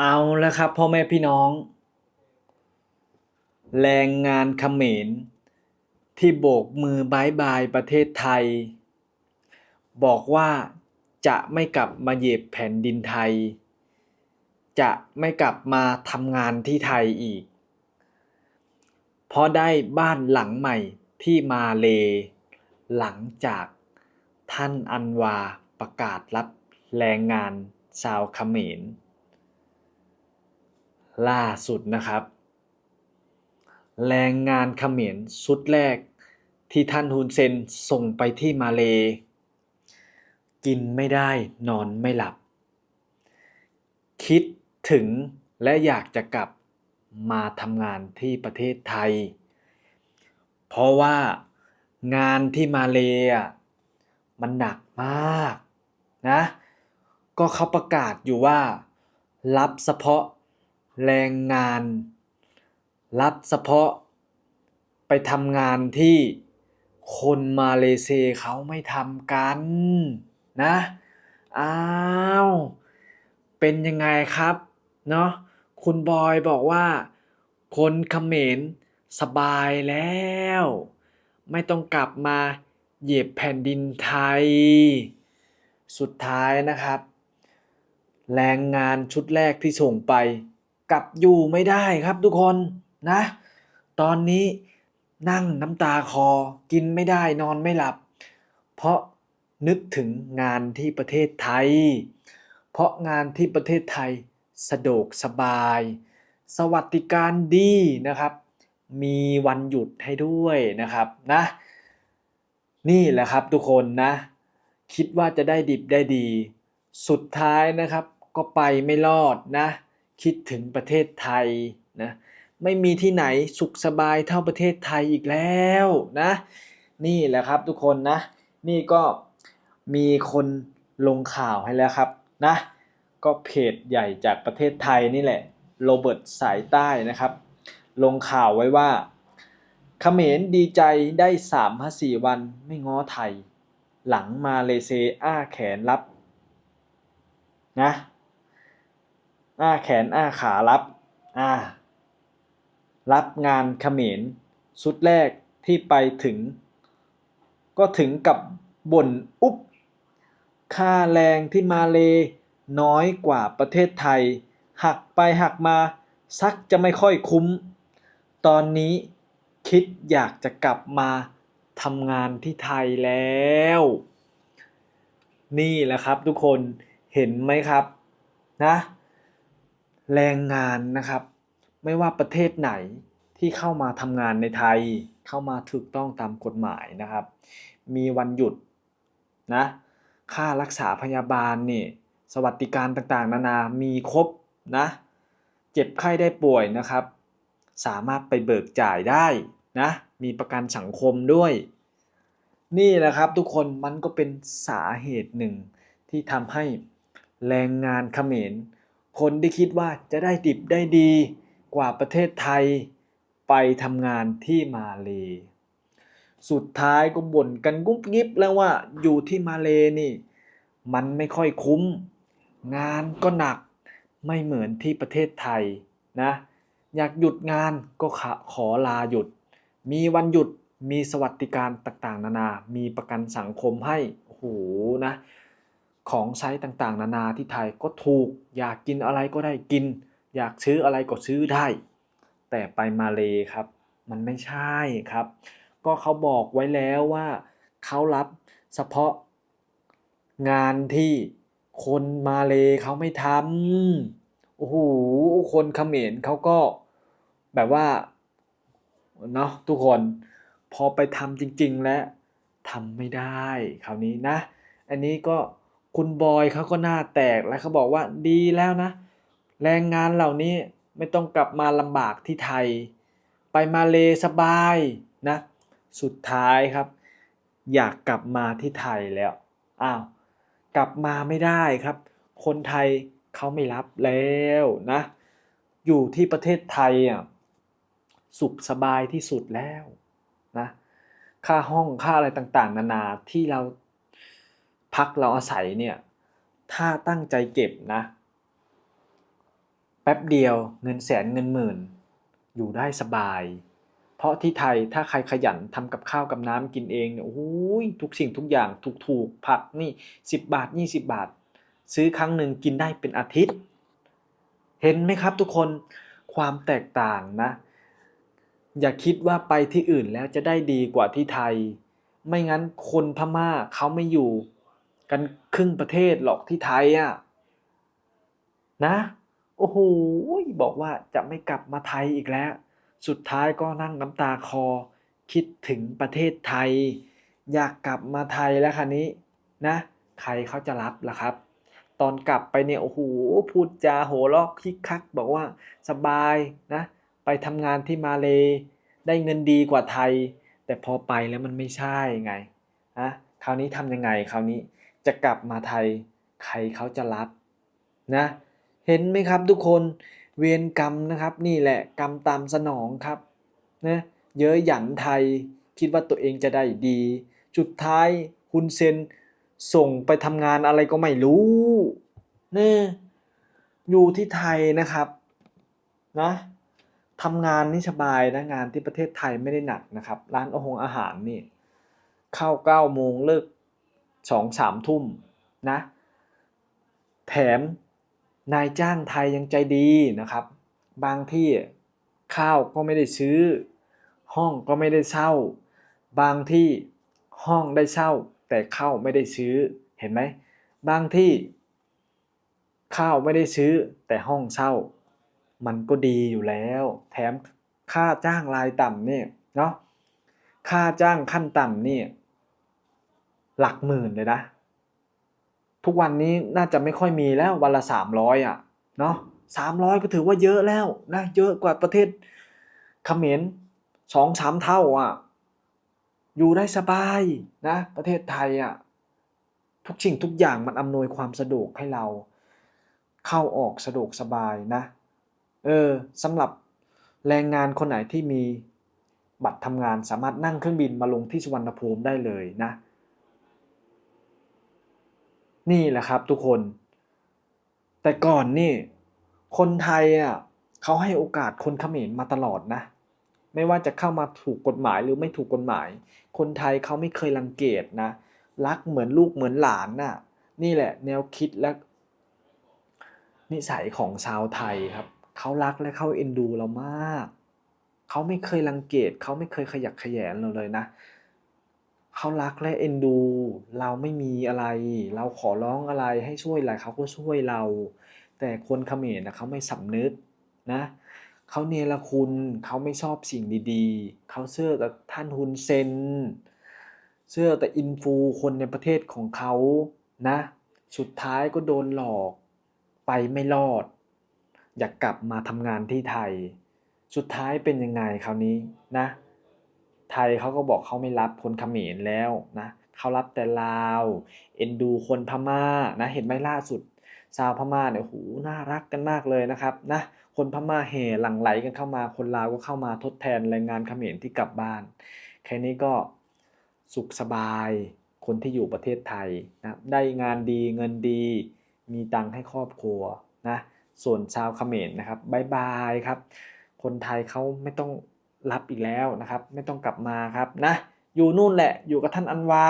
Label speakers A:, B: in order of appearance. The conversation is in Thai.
A: เอาแล้วครับพ่อแม่พี่น้อง แรงงานเขมร ที่โบกมือบายบายประเทศไทย บอกว่าจะไม่กลับมาเหยียบแผ่นดินไทย จะไม่กลับมาทำงานที่ไทยอีก เพราะได้บ้านหลังใหม่ที่มาเล หลังจากท่านอันวาประกาศรับแรงงานชาวเขมร ล่าสุดนะครับ แรงงานเขมรชุดแรกที่ท่านฮุนเซนส่งไปที่มาเล กินไม่ได้นอนไม่หลับ คิดถึงและอยากจะกลับมาทำงานที่ประเทศไทย เพราะว่างานที่มาเละมันหนักมากนะ ก็เขาประกาศอยู่ว่า รับเฉพาะ แรงงาน รับเฉพาะ ไปทำงานที่คนมาเลเซียเขาไม่ทำกันนะอ้าวเป็นยังไงครับเนาะคุณบอยบอกว่า คนเขมรสบายแล้ว ไม่ต้องกลับมาเหยียบแผ่นดินไทย สุดท้ายนะครับ แรงงานชุดแรกที่ส่งไป กลับอยู่ไม่ได้ครับทุกคนนะ ตอนนี้นั่งน้ำตาคอกินไม่ได้นอนไม่หลับ เพราะนึกถึงงานที่ประเทศไทย เพราะงานที่ประเทศไทยสะดวกสบาย สวัสดิการดีนะครับ มีวันหยุดให้ด้วยนะครับนะ นี่แหละครับทุกคนนะ คิดว่าจะได้ดิบได้ดี สุดท้ายนะครับก็ไปไม่รอดนะ คิดถึงประเทศไทยนะไม่มีที่ไหนสุขสบายเท่าประเทศไทยอีกแล้วนะนี่แหละครับทุกคนนะ นี่ก็มีคนลงข่าวให้แล้วครับนะก็เพจใหญ่จากประเทศไทยนี่แหละโรเบิร์ตสายใต้นะครับ ลงข่าวไว้ว่าเขมรดีใจได้3 5 4วันไม่ง้อไทย หลังมาเลเซียอ้าแขนรับนะ อ้าแขนอ้าขารับอ่ารับงานเขมรชุดแรกที่ไปถึง ก็ถึงกับบ่นอุ๊บค่าแรงที่มาเลน้อยกว่าประเทศไทย หักไปหักมาซักจะไม่ค่อยคุ้ม ตอนนี้คิดอยากจะกลับมาทำงานที่ไทยแล้ว นี่แหละครับทุกคนเห็นไหมครับนะ แรงงานนะครับ ไม่ว่าประเทศไหนที่เข้ามาทำงานในไทย เข้ามาถูกต้องตามกฎหมายนะครับ มีวันหยุดนะค่ารักษาพยาบาลนี่สวัสดิการต่างๆ นานา มีครบนะ เจ็บไข้ได้ป่วยนะครับ สามารถไปเบิกจ่ายได้นะ มีประกันสังคมด้วย นี่แหละครับทุกคนมันก็เป็นสาเหตุหนึ่งที่ทำให้แรงงานเขมร คนที่คิดว่าจะได้ดิบได้ดีกว่าประเทศไทย ไปทำงานที่มาเล สุดท้ายก็บ่นกันกุ๊บกิบแล้วว่าอยู่ที่มาเลนี่ มันไม่ค่อยคุ้ม งานก็หนักไม่เหมือนที่ประเทศไทยนะ อยากหยุดงานก็ขอขอลาหยุด มีวันหยุดมีสวัสดิการต่างๆ นานา มีประกันสังคมให้โอ้โหนะ ของใช้ต่างๆ นานาที่ไทยก็ถูก อยากกินอะไรก็ได้กิน อยากซื้ออะไรก็ซื้อได้ แต่ไปมาเลครับ มันไม่ใช่ครับ ก็เขาบอกไว้แล้วว่าเขารับเฉพาะงานที่คนมาเลเขาไม่ทำโอ้โหคนเขมรเขาก็แบบว่าเนาะทุกคนพอไปทำจริง ๆ แล้วทำไม่ได้คราวนี้นะ อันนี้ก็ คุณบอยเขาก็หน้าแตกแล้วเขาบอกว่าดีแล้วนะ แรงงานเหล่านี้ไม่ต้องกลับมาลำบากที่ไทย ไปมาเลสบายนะ สุดท้ายครับ อยากกลับมาที่ไทยแล้วอ้าวกลับมาไม่ได้ครับ คนไทยเขาไม่รับแล้วนะ อยู่ที่ประเทศไทยอะสุขสบายที่สุดแล้วนะค่าห้องค่าอะไรต่างๆ นานาที่เรา พักเราอาศัยเนี่ยถ้าตั้งใจเก็บนะ แป๊บเดียวเงินแสนเงินหมื่น อยู่ได้สบาย เพราะที่ไทยถ้าใครขยันทำกับข้าวกับน้ำกินเองเนี่ยโอ้ยทุกสิ่งทุกอย่างถูกๆผักนี่ 10 บาท 20 บาท ซื้อครั้งหนึ่งกินได้เป็นอาทิตย์ เห็นไหมครับทุกคนความแตกต่างนะ อย่าคิดว่าไปที่อื่นแล้วจะได้ดีกว่าที่ไทย ไม่งั้นคนพม่าเขาไม่อยู่ กันครึ่งประเทศหรอกที่ไทยอะนะ โอ้โหบอกว่าจะไม่กลับมาไทยอีกแล้ว สุดท้ายก็นั่งน้ำตาคอ คิดถึงประเทศไทย อยากกลับมาไทยแล้วคันนี้นะ ใครเขาจะรับล่ะครับ ตอนกลับไปเนี่ยโอ้โหพูดจาโหเราะคิกคัก บอกว่าสบายนะ ไปทำงานที่มาเล ได้เงินดีกว่าไทย แต่พอไปแล้วมันไม่ใช่ไงนะคราวนี้ทำยังไงคราวนี้ จะกลับมาไทย ใครเขาจะรับนะ เห็นไหมครับทุกคนเวรกรรมนะครับ นี่แหละกรรมตามสนองครับนะเยอะหยันไทยคิดว่าตัวเองจะได้ดีสุดท้ายฮุนเซนส่งไปทำงานอะไรก็ไม่รู้เนี่ยอยู่ที่ไทยนะครับนะทำงานนี่สบายนะงานที่ประเทศไทยไม่ได้หนักนะครับ ร้านอาหงอาหารนี่เข้าเก้าโมงเลิก สองสามทุ่มนะ แถมนายจ้างไทยยังใจดีนะครับ บางที่ข้าวก็ไม่ได้ซื้อ ห้องก็ไม่ได้เช่า บางที่ห้องได้เช่า แต่ข้าวไม่ได้ซื้อเห็นไหมบางที่ ข้าวไม่ได้ซื้อ แต่ห้องเช่า มันก็ดีอยู่แล้ว แถมค่าจ้างรายต่ำเนี่ยเนาะค่าจ้างขั้นต่ำนี่ หลักหมื่นเลยนะ ทุกวันนี้น่าจะไม่ค่อยมีแล้ววันละสามร้อยอะเนาะสามร้อยก็ถือว่าเยอะแล้วนะเยอะกว่าประเทศเขมรสองสามเท่าอะอยู่ได้สบายนะประเทศไทยอะทุกสิ่งทุกอย่างมันอำนวยความสะดวกให้เรา เข้าออกสะดวกสบายนะ เออสำหรับแรงงานคนไหนที่มีบัตรทำงานสามารถนั่งเครื่องบินมาลงที่สุวรรณภูมิได้เลยนะ นี่แหละครับทุกคน แต่ก่อนนี่ คนไทยอะเขาให้โอกาสคนเขมรมาตลอดนะ ไม่ว่าจะเข้ามาถูกกฎหมายหรือไม่ถูกกฎหมาย คนไทยเขาไม่เคยรังเกียจนะ รักเหมือนลูกเหมือนหลานน่ะ นี่แหละแนวคิดและ นิสัยของชาวไทยครับ เขารักและเขาเอ็นดูเรามาก เขาไม่เคยรังเกียจเขาไม่เคยขยักขยงเราเลยนะ เขารักและเอ็นดู เราไม่มีอะไร เราขอร้องอะไรให้ช่วยอะไรเขาก็ช่วยเรา แต่คนเขมรนะเขาไม่สำนึกนะเขาเนรคุณเขาไม่ชอบสิ่งดีๆ เขาเชื่อแต่ท่านฮุนเซนเชื่อแต่อินฟูคนในประเทศของเขานะ สุดท้ายก็โดนหลอกไปไม่รอด อยากกลับมาทำงานที่ไทย สุดท้ายเป็นยังไงคราวนี้นะ ไทยเขาก็บอกเขาไม่รับคนเขมรแล้วนะเขารับแต่ลาว เอ็นดูคนพม่านะเห็นไหมล่าสุดชาวพม่าเนี่ยโหน่ารักกันมากเลยนะครับนะคนพม่าแห่หลั่งไหลกันเข้ามา คนลาวก็เข้ามาทดแทนแรงงานเขมรที่กลับบ้าน แค่นี้ก็สุขสบายคนที่อยู่ประเทศไทยนะได้งานดีเงินดี มีตังค์ให้ครอบครัวนะส่วนชาวเขมรนะครับบายบายครับ คนไทยเขาไม่ต้อง รับอีกแล้วนะครับ ไม่ต้องกลับมาครับนะ อยู่นู่นแหละอยู่กับท่านอันวา